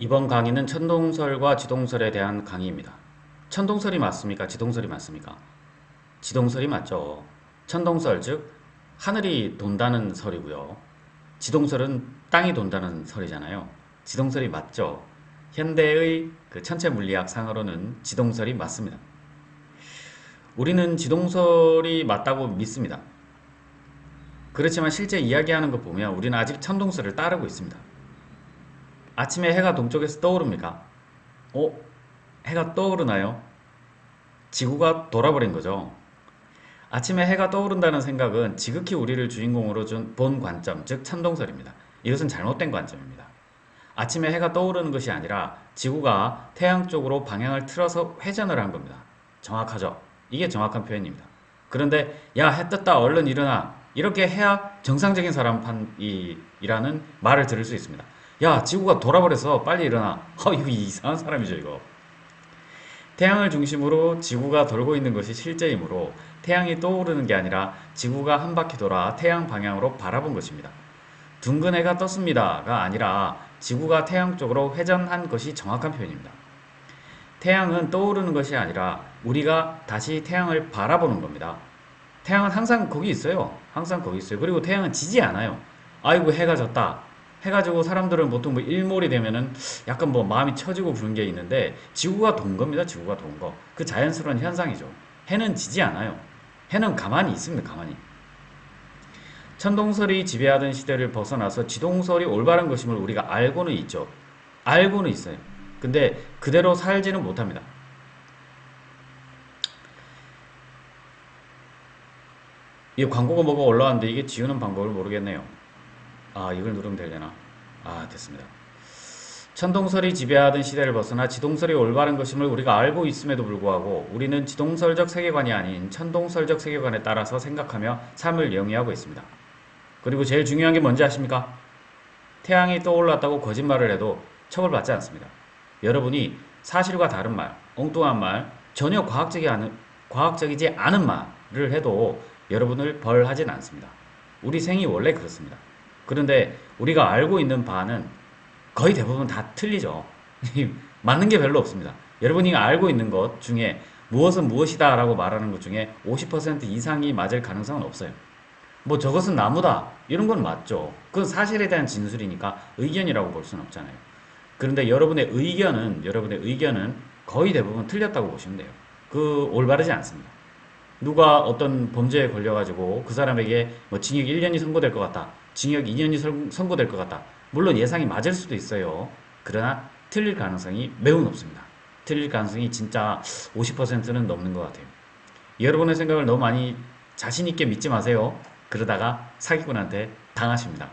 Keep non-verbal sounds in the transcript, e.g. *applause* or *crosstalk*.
이번 강의는 천동설과 지동설에 대한 강의입니다. 천동설이 맞습니까? 지동설이 맞습니까? 지동설이 맞죠. 천동설 즉 하늘이 돈다는 설이고요. 지동설은 땅이 돈다는 설이잖아요. 지동설이 맞죠. 현대의 그 천체 물리학 상으로는 지동설이 맞습니다. 우리는 지동설이 맞다고 믿습니다. 그렇지만 실제 이야기하는 거 보면 우리는 아직 천동설을 따르고 있습니다. 아침에 해가 동쪽에서 떠오릅니까? 어? 해가 떠오르나요? 지구가 돌아버린 거죠. 아침에 해가 떠오른다는 생각은 지극히 우리를 주인공으로 준 본 관점, 즉 천동설입니다. 이것은 잘못된 관점입니다. 아침에 해가 떠오르는 것이 아니라 지구가 태양 쪽으로 방향을 틀어서 회전을 한 겁니다. 정확하죠? 이게 정확한 표현입니다. 그런데 야, 해 떴다. 얼른 일어나. 이렇게 해야 정상적인 사람이라는 말을 들을 수 있습니다. 야, 지구가 돌아버려서 빨리 일어나. *laughs* 어, 이거 이상한 사람이죠, 이거. 태양을 중심으로 지구가 돌고 있는 것이 실제이므로 태양이 떠오르는 게 아니라 지구가 한 바퀴 돌아 태양 방향으로 바라본 것입니다. 둥근 해가 떴습니다가 아니라 지구가 태양 쪽으로 회전한 것이 정확한 표현입니다. 태양은 떠오르는 것이 아니라 우리가 다시 태양을 바라보는 겁니다. 태양은 항상 거기 있어요. 항상 거기 있어요. 그리고 태양은 지지 않아요. 아이고 해가 졌다. 해가지고 사람들은 보통 뭐 일몰이 되면은 약간 뭐 마음이 처지고 그런 게 있는데 지구가 돈 겁니다. 지구가 돈 거. 그 자연스러운 현상이죠. 해는 지지 않아요. 해는 가만히 있습니다. 가만히. 천동설이 지배하던 시대를 벗어나서 지동설이 올바른 것임을 우리가 알고는 있죠. 알고는 있어요. 근데 그대로 살지는 못합니다. 이 광고가 뭐가 올라왔는데 이게 지우는 방법을 모르겠네요. 아, 이걸 누르면 되려나? 아, 됐습니다. 천동설이 지배하던 시대를 벗어나 지동설이 올바른 것임을 우리가 알고 있음에도 불구하고 우리는 지동설적 세계관이 아닌 천동설적 세계관에 따라서 생각하며 삶을 영위하고 있습니다. 그리고 제일 중요한 게 뭔지 아십니까? 태양이 떠올랐다고 거짓말을 해도 처벌받지 않습니다. 여러분이 사실과 다른 말, 엉뚱한 말, 전혀 과학적이 않은, 과학적이지 않은 말을 해도 여러분을 벌하진 않습니다. 우리 생이 원래 그렇습니다. 그런데 우리가 알고 있는 바는 거의 대부분 다 틀리죠. 맞는 게 별로 없습니다. 여러분이 알고 있는 것 중에 무엇은 무엇이다 라고 말하는 것 중에 50% 이상이 맞을 가능성은 없어요. 뭐 저것은 나무다. 이런 건 맞죠. 그건 사실에 대한 진술이니까 의견이라고 볼 수는 없잖아요. 그런데 여러분의 의견은, 여러분의 의견은 거의 대부분 틀렸다고 보시면 돼요. 그 올바르지 않습니다. 누가 어떤 범죄에 걸려가지고 그 사람에게 뭐 징역 1년이 선고될 것 같다. 징역 2년이 선고될 것 같다. 물론 예상이 맞을 수도 있어요. 그러나 틀릴 가능성이 매우 높습니다. 틀릴 가능성이 진짜 50%는 넘는 것 같아요. 여러분의 생각을 너무 많이 자신있게 믿지 마세요. 그러다가 사기꾼한테 당하십니다.